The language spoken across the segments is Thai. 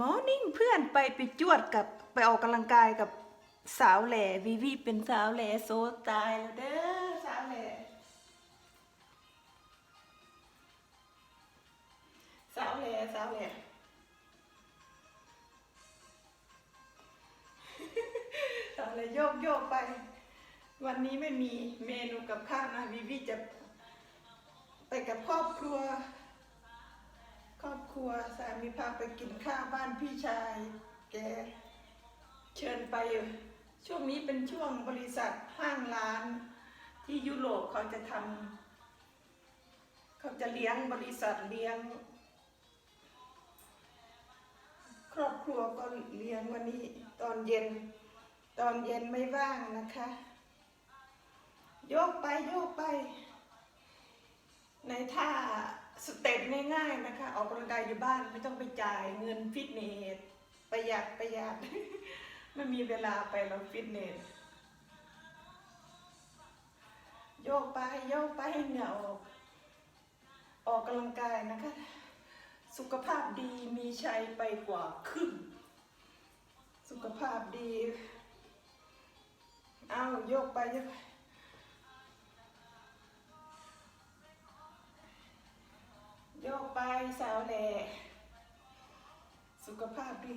มอร์นิ่งเพื่อนไปไปจวดกับไปออกกำลังกายกับสาวแหล่วีวีเป็นสาวแหล่โซตายแล้วเด้อสาวแหล่สาวแหล่สาวแหล่สาวแหล่โยกโยกไป วันนี้ไม่มีเมนูกับข้าวนะวีวีจะไปกับครอบครัว รัวสามีพาไปกินข้าวบ้านพี่ชาย แกเชิญไป ช่วงนี้เป็นช่วงบริษัทห้างร้าน ที่ยุโรปเขาจะทำเขาจะเลี้ยงบริษัทเลี้ยง ครอบครัวก็เลี้ยงวันนี้ตอนเย็น ตอนเย็นไม่ว่างนะคะ โยกไปโยกไป ในท่า สเต็ปง่ายๆนะคะ ออกกำลังกายอยู่บ้านไม่ต้องไปจ่ายเงินฟิตเนสประหยัดประหยัดไม่มีเวลาไปเราฟิตเนสโยกไปโยกไปเหงื่อออกออกกำลังกายนะคะ สุขภาพดีมีชัยไปกว่าครึ่งสุขภาพดี เอาโยกไปโยกไป โยกไปสาวแหล่สุขภาพดี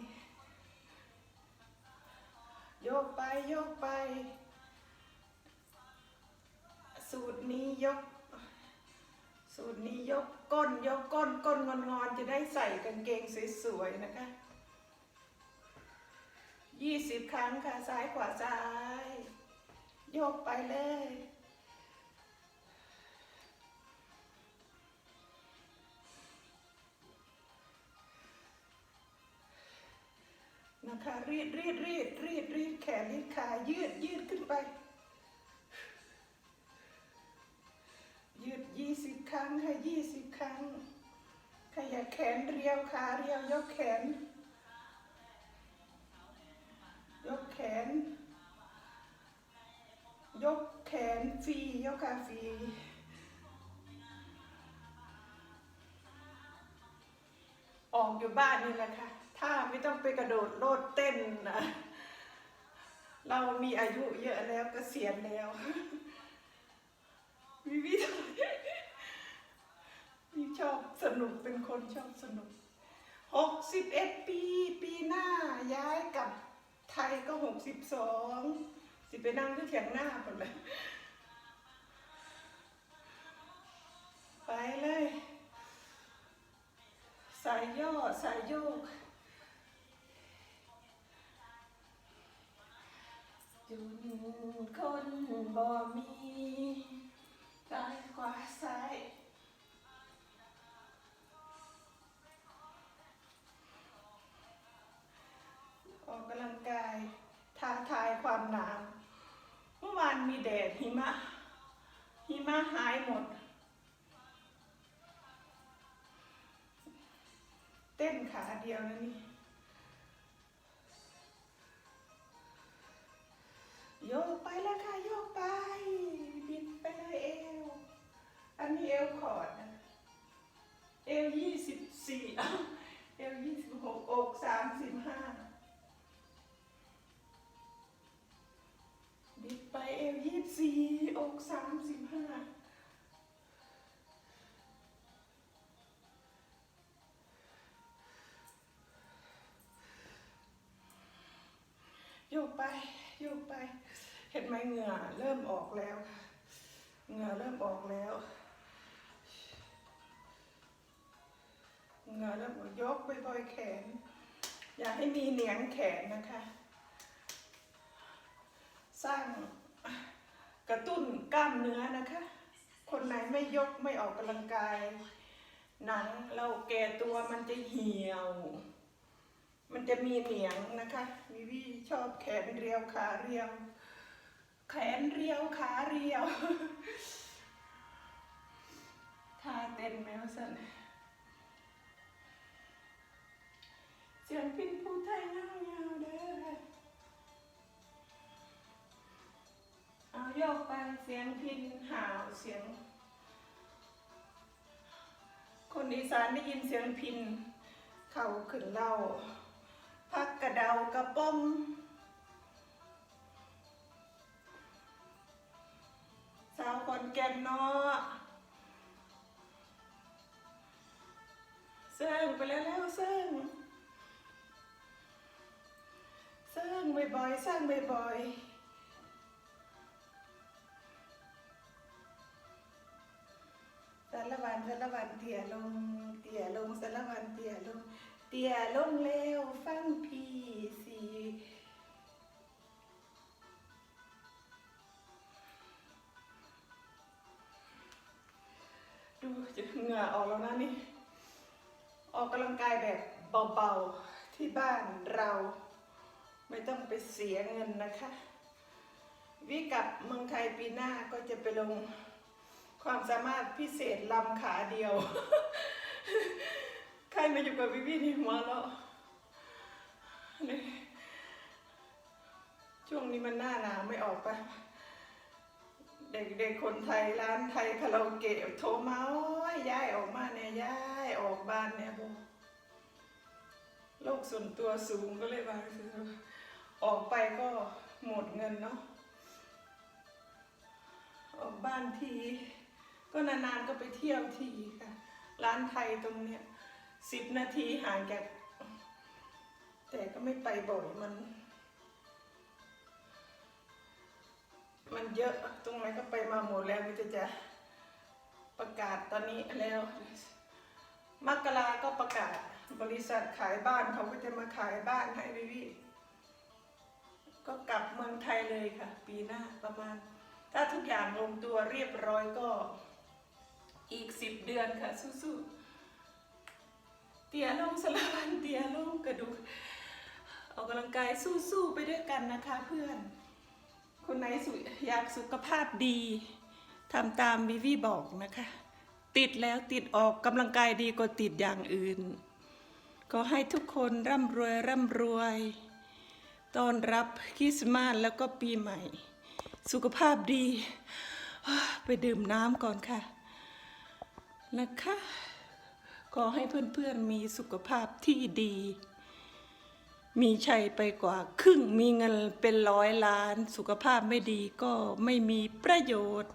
โยกไปโยกไป สูตรนี้ยก สูตรนี้ยกก้น ยกก้นก้นงอนๆจะได้ใส่กางเกงสวยๆนะคะยี่สิบครั้งค่ะซ้ายขวาซ้าย โยกไปเลย คะรีดรีดรีดรีดรีดแขนรีดขายืดยืดขึ้นไป ยืดยี่สิบครั้งค่ะยี่สิบครั้งขยับแขนเรียวขาเรียวยกแขน ยกแขน ยกแขนฟรียกขาฟรีออกอยู่บ้านนี่แหละค่ะ ถ้าไม่ต้องไปกระโดดโลดเต้นนะเรามีอายุเยอะแล้วกเกษียณแล้ว วิวิทมีชอบสนุกเป็นคนชอบสนุกหกสิบเอ็ดปี ปีหน้าย้ายกลับไทยก็หกสิบสองสิไปนั่งที่เถียงหน้าคนเลยไปเลย สายย่อสายโยก จุนคนบ่มีซ้ายขวาซ้ายออกกำลังกายท้าทายความหนาวเมื่อวานมีแดดหิมะ หิมะหายหมด เต้นขาเดียวนะนี่ ยกไปแล้วค่ะโยกไป บิดไปเลยเอว อันนี้เอวขอดนะเอวยี่สิบสี่เอวยี่สิบหกอกสามสิบห้าบิดไปเอวยี่สิบสี่อกสามสิบห้าโยกไป ยกไป เห็นไหมเหงื่อเริ่มออกแล้วค่ะเหงื่อเริ่มออกแล้วเหงื่อเริ่มออกยกบ่อยๆแขน อย่าให้มีเหนียงแขนนะคะ สร้างกระตุ้นกล้ามเนื้อนะคะ คนไหนไม่ยกไม่ออกกำลังกาย หนังเราแก่ตัวมันจะเหี่ยว มันจะมีเหนียงนะคะวิวีชอบแขนเรียวขาเรียว แขนเรียวขาเรียวท่าเต้นแมวสันเสียงพินผู้ไทยเงายาวๆเด้อเอาโยกไปเสียงพินห่าวเสียง คนอีสานได้ยินเสียงพิน เข่าขึ้นเล่า เดากระป้อมสาวคนแก่นเนาะเซิงไปแล้วแล้วเซิงเซิงบ่อยๆเซิงบ่อยๆสารวันสารวันเตี่ยลงเตี่ยลงสารวันเตี่ยลง เตี่ยลงเร็วฟังพี่สีดูจะเหงื่อออกแล้วนะนี่ ออกกำลังกายแบบเบาๆที่บ้านเราไม่ต้องไปเสียเงินนะคะ วิกับเมืองไทยปีหน้าก็จะไปลงความสามารถพิเศษลำขาเดียว มาอยู่กับวิวีนี่หัวเราะนี่ช่วงนี้มันหน้าหนาวไม่ออกไปะเด็กๆคนไทยร้านไทยคาราโอเกะโทรมาโอ้ยย้ายออกมาเนี่ยย้ายออกบ้านเนี่ยโบโลกส่วนตัวสูงก็เลยว่าอออกไปก็หมดเงินเนาะออกบ้านที ก็นานๆก็ไปเที่ยวทีค่ะ ร้านไทยตรงเนี้ย สิบนาทีห่างจากแต่ก็ไม่ไปบ่อยมัน มันเยอะตรงไหนก็ไปมาหมดแล้วมิจะจะประกาศตอนนี้แล้วมกราก็ประกาศบริษัทขายบ้านเขาก็จะมาขายบ้านให้วิวีก็กลับเมืองไทยเลยค่ะ ปีหน้าประมาณ ถ้าทุกอย่างลงตัวเรียบร้อยก็อีกสิบเดือนค่ะสู้ๆ ตียลงสลันเตียลงกระดูกออกกำลังกายสู้ๆไปด้วยกันนะคะเพื่อน คนไหนสุอยากสุขภาพดีทำตามวิวีบอกนะคะ ติดแล้วติดออกกำลังกายดีกว่าติดอย่างอื่น ก็ให้ทุกคนร่ำรวยร่ำรวยต้อนรับคริสต์มาสแล้วก็ปีใหม่ สุขภาพดี ไปดื่มน้ำก่อนค่ะนะคะ ขอให้เพื่อนๆมีสุขภาพที่ดี มีชัยไปกว่าครึ่งมีเงินเป็นร้อยล้าน สุขภาพไม่ดีก็ไม่มีประโยชน์